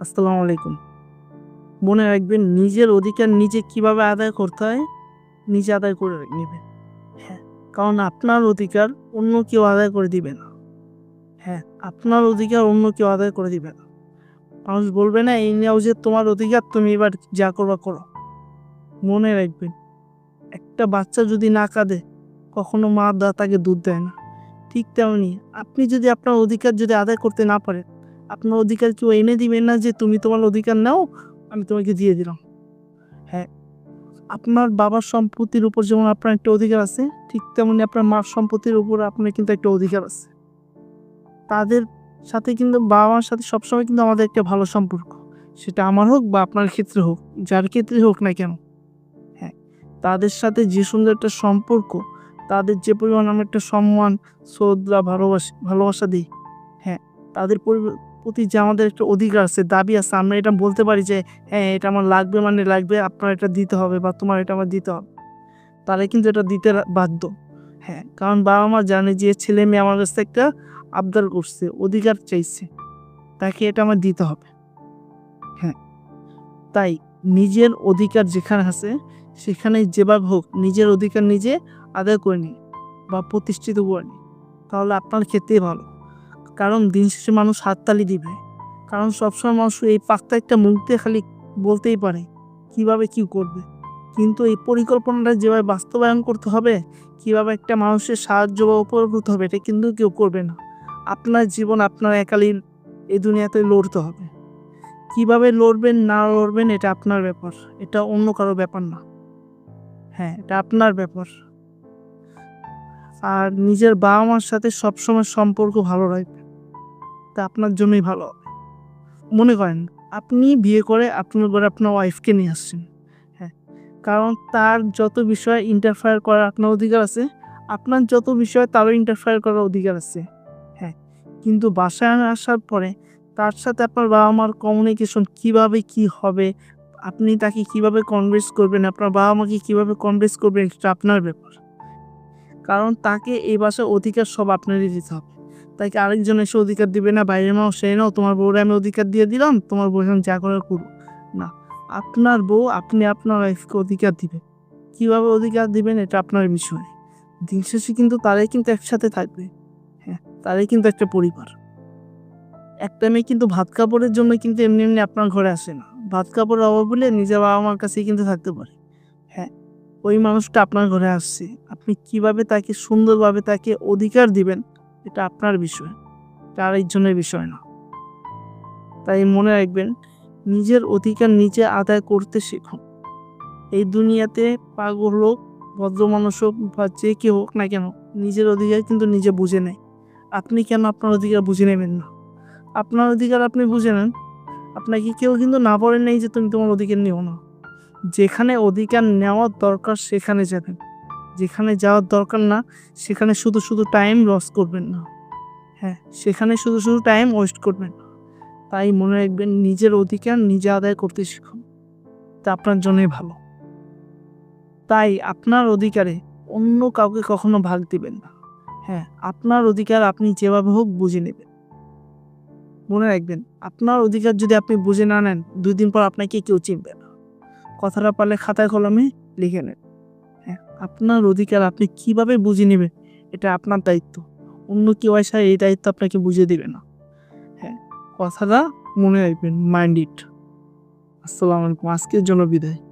আসসালামু আলাইকুম। মনে রাখবেন, নিজের অধিকার নিজে কীভাবে আদায় করতে হয়, নিজে আদায় করে নেবেন। হ্যাঁ কারণ আপনার অধিকার অন্য কেউ আদায় করে দিবে না। হ্যাঁ আপনার অধিকার অন্য কেউ আদায় করে দিবে না। মানুষ বলবে না, এই নেও যে তোমার অধিকার, তুমি এবার যা করবা, করো। মনে রাখবেন, একটা বাচ্চা যদি না কাঁদে, কখনো মা দা তাকে দুধ দেয় না। ঠিক তেমনি আপনি যদি আপনার অধিকার যদি আদায় করতে না পারেন আপনার অধিকার কেউ এনে দিবেন না যে তুমি তোমার অধিকার নাও, আমি তোমাকে দিয়ে দিলাম। হ্যাঁ আপনার বাবার সম্পত্তির উপর যেমন আপনার একটা অধিকার আছে, ঠিক তেমনি আপনার মার সম্পত্তির উপর আপনার কিন্তু একটা অধিকার আছে। তাদের সাথে কিন্তু বাবা মার সাথে সবসময় কিন্তু আমাদের একটা ভালো সম্পর্ক। সেটা আমার হোক বা আপনার ক্ষেত্রে হোক, যার ক্ষেত্রে হোক না কেন। হ্যাঁ তাদের সাথে যে সুন্দর একটা সম্পর্ক, তাদের যে পরিমাণ আমরা একটা সম্মান, শ্রদ্ধা, ভালোবাসা ভালোবাসা দিই হ্যাঁ তাদের প্রতি যে আমাদের একটা অধিকার আছে, দাবি আছে, আমরা এটা বলতে পারি যে হ্যাঁ এটা আমার লাগবে মানে লাগবে, আপনার এটা দিতে হবে বা তোমার এটা আমার দিতে হবে। তারা কিন্তু এটা দিতে বাধ্য। হ্যাঁ কারণ বাবা মা জানে যে ছেলে মেয়ে আমার কাছে একটা আবদার করছে, অধিকার চাইছে, তাকে এটা আমার দিতে হবে। হ্যাঁ তাই নিজের অধিকার যেখানে আছে সেখানে যেভাবে হোক নিজের অধিকার নিজে আদায় করে নিন বা প্রতিষ্ঠিত করে নিন তাহলে আপনার ক্ষেত্রেই ভালো। কারণ দিন শেষে মানুষ হাততালি দিবে। কারণ সবসময় মানুষ এই পাক্তা একটা দিয়ে খালি বলতেই পারে, কীভাবে কি করবে? কিন্তু এই পরিকল্পনাটা যেভাবে বাস্তবায়ন করতে হবে, কীভাবে একটা মানুষের সাহায্য বা উপকৃত হবে, এটা কিন্তু কেউ করবে না। আপনার জীবন আপনার একালীন এই দুনিয়াতে লড়তে হবে। কীভাবে লড়বেন, না লড়বেন, এটা আপনার ব্যাপার। এটা অন্য কারও ব্যাপার না। হ্যাঁ এটা আপনার ব্যাপার। আর নিজের বাবা মার সাথে সবসময় সম্পর্ক ভালো রাখবেন। তা আপনার জন্যই ভালো মনে করেন, আপনি বিয়ে করে আপনার ঘরে আপনার ওয়াইফকে নিয়ে আসছেন হ্যাঁ? কারণ তার যত বিষয়ে ইন্টারফেয়ার করার আপনার অধিকার আছে, আপনার যত বিষয়ে তারও ইন্টারফেয়ার করার অধিকার আছে হ্যাঁ? কিন্তু বাসায় আসার পরে তার সাথে আপনার বাবা মার কমিউনিকেশন কীভাবে কি হবে, আপনি তাকে কীভাবে কনভিন্স করবেন, আপনার বাবা মাকে কীভাবে কনভিন্স করবেন এটা আপনার ব্যাপার। কারণ তাকে এই বাসার অধিকার সব আপনারই দিতে হবে। তাকে আরেকজন এসে অধিকার দিবে না, বাইরের মাও সে নাও তোমার বউরে আমি অধিকার দিয়ে দিলাম, তোমার বউ যা করে করব না, আপনার বউ আপনি আপনার ওয়াইফকে অধিকার দিবেন। কীভাবে অধিকার দিবেন এটা আপনার বিষয়। দিন শেষে কিন্তু তারাই কিন্তু একসাথে থাকবে। হ্যাঁ তারাই কিন্তু একটা পরিবার। একটা মেয়ে কিন্তু ভাত কাপড়ের জন্য কিন্তু এমনি এমনি আপনার ঘরে আসে না। ভাত কাপড়ের অভাব বলে নিজের বাবা মার কাছেই কিন্তু থাকতে পারে। হ্যাঁ ওই মানুষটা আপনার ঘরে আসছে। আপনি কীভাবে তাকে সুন্দরভাবে তাকে অধিকার দিবেন এটা আপনার বিষয়, এটা আরেকজনের বিষয় না। তাই মনে রাখবেন, নিজের অধিকার নিজে আদায় করতে শেখুন এই দুনিয়াতে পাগল হোক, ভদ্র মানুষ হোক বা যে কেউ হোক না কেন, নিজের অধিকার কিন্তু নিজে বুঝে নেয়। আপনি কেন আপনার অধিকার বুঝে নেবেন না? আপনার অধিকার আপনি বুঝে নেন। আপনাকে কেউ কিন্তু না বলেন নেই যে তুমি তোমার অধিকার নিও না। যেখানে অধিকার নেওয়ার দরকার সেখানে যাবেন। যেখানে যাওয়ার দরকার না, সেখানে শুধু শুধু টাইম লস করবেন না। হ্যাঁ সেখানে শুধু শুধু টাইম ওয়েস্ট করবেন না। তাই মনে রাখবেন, নিজের অধিকার নিজে আদায় করতে শিখুন। তা আপনার জন্যই ভালো। তাই আপনার অধিকারে অন্য কাউকে কখনো ভাগ দিবেন না। হ্যাঁ আপনার অধিকার আপনি যেভাবে হোক বুঝে নেবেন। মনে রাখবেন, আপনার অধিকার যদি আপনি বুঝে না নেন, দুই দিন পর আপনাকে কেউ চিনবে না। কথাটা পারলে খাতায় কলমে লিখে নেন। আপনার অধিকার আপনি কীভাবে বুঝে নেবেন? এটা আপনার দায়িত্ব। অন্য কেউ আসা এই দায়িত্ব আপনাকে বুঝে দেবে না। হ্যাঁ কথাটা মনে রাখবেন, মাইন্ড ইট। আসসালামু আলাইকুম, আজকের জন্য বিদায়।